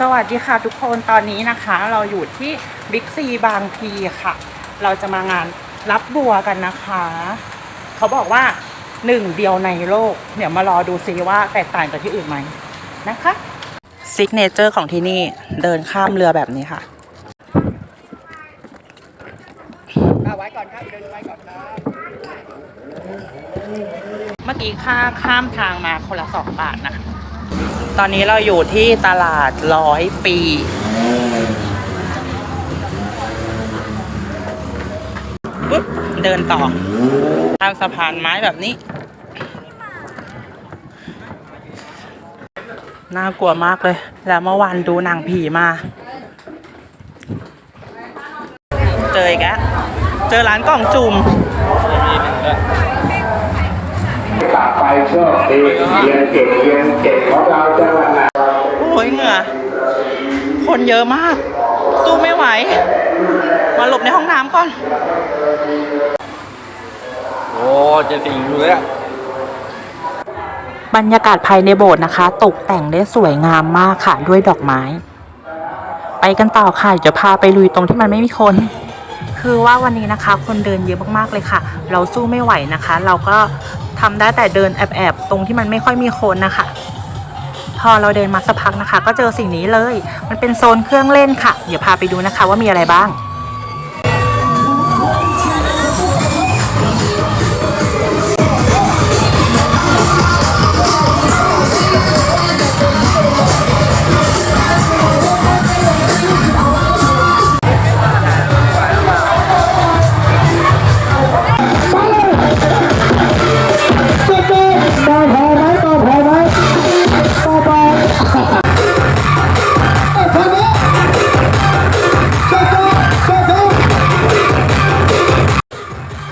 สวัสดีค่ะทุกคนตอนนี้นะคะเราอยู่ที่บิ๊กซีบางพีค่ะ เราจะมางานรับบัวกันนะคะ เขาบอกว่าหนึ่งเดียวในโลก เดี๋ยวมารอดูซิว่าแตกต่างจากที่อื่นไหมนะคะซิกเนเจอร์ของที่นี่เดินข้ามเรือแบบนี้ค่ะไว้ก่อนครับเดินไว้ก่อนครับเมื่อกี้ค่าข้ามทางมาคนละสองบาทนะคะ ตอนนี้เราอยู่ที่ตลาดร้อยปี ปุ๊บ เดินต่อข้ามสะพานไม้แบบนี้ น่ากลัวมากเลย แล้วเมื่อวานดูหนังผีมา เจออีกแล้วเจอร้านกล่องจุ่ม กลับไปโชคดีเรียนเก่งเรียนเก่งของเราจังหวัดไหนโอ้ยเหงื่อคนเยอะมาก สู้ไม่ไหว มาหลบในห้องน้ำก่อน โอ้เจะสิงอยู่เลยอะบรรยากาศภายในโบสถ์นะคะ ตกแต่งได้สวยงามมากค่ะด้วยดอกไม้ ไปกันต่อค่ะ จะพาไปลุยตรงที่มันไม่มีคน คือว่าวันนี้นะคะ คนเดินเยอะมากๆเลยค่ะ เราสู้ไม่ไหวนะคะ เราก็ทำได้แต่เดินแอบๆตรงที่มันไม่ค่อยมีคนนะคะ พอเราเดินมาสักพักนะคะ ก็เจอสิ่งนี้เลย มันเป็นโซนเครื่องเล่นค่ะ เดี๋ยวพาไปดูนะคะว่ามีอะไรบ้าง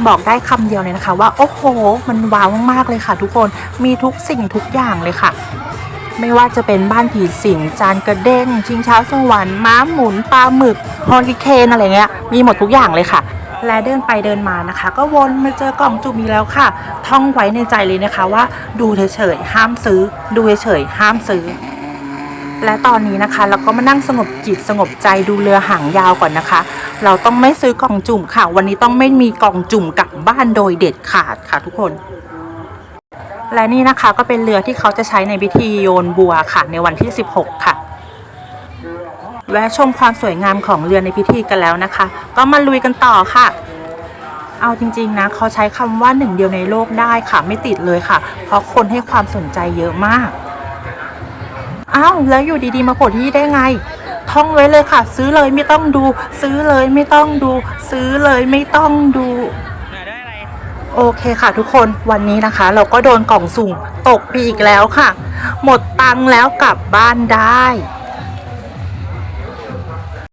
บอกได้คำเดียวเลยนะคะ ว่าโอ้โห มันว้าวมากๆเลยค่ะ ทุกคนมีทุกสิ่งทุกอย่างเลยค่ะ ไม่ว่าจะเป็นบ้านผีสิงจานกระเด้งชิงช้าสวรรค์ม้าหมุนปลาหมึกฮอริเคนอะไรเงี้ยมีหมดทุกอย่างเลยค่ะและเดินไปเดินมานะคะ ก็วนมาเจอกล่องจุ่มอีกแล้วค่ะ ท่องไว้ในใจเลยนะคะว่า ดูเฉยๆห้ามซื้อ ดูเฉยๆห้ามซื้อ และตอนนี้นะคะ เราก็มานั่งสงบจิตสงบใจดูเรือหางยาวก่อนนะคะ เราต้องไม่ซื้อกล่องจุ่มค่ะ วันนี้ต้องไม่มีกล่องจุ่มกลับบ้านโดยเด็ดขาดค่ะทุกคน และนี่นะคะก็เป็นเรือที่เขาจะใช้ในพิธีโยนบัวค่ะในวันที่ 16 ค่ะแวะชมความสวยงามของเรือในพิธีกันแล้วนะคะ ก็มาลุยกันต่อค่ะ เอาจริงๆนะเขาใช้คำว่าหนึ่งเดียวในโลกได้ค่ะไม่ติดเลยค่ะ เพราะคนให้ความสนใจเยอะมากอ้าวแล้วอยู่ดีๆมาโผล่ที่นี่ได้ไง ท่องไว้เลยค่ะ ซื้อเลยไม่ต้องดู ซื้อเลยไม่ต้องดู ซื้อเลยไม่ต้องดูโอเคค่ะทุกคนวันนี้นะคะ เราก็โดนกล่องสุ่มตกไปอีกแล้วค่ะ หมดตังค์แล้วกลับบ้านได้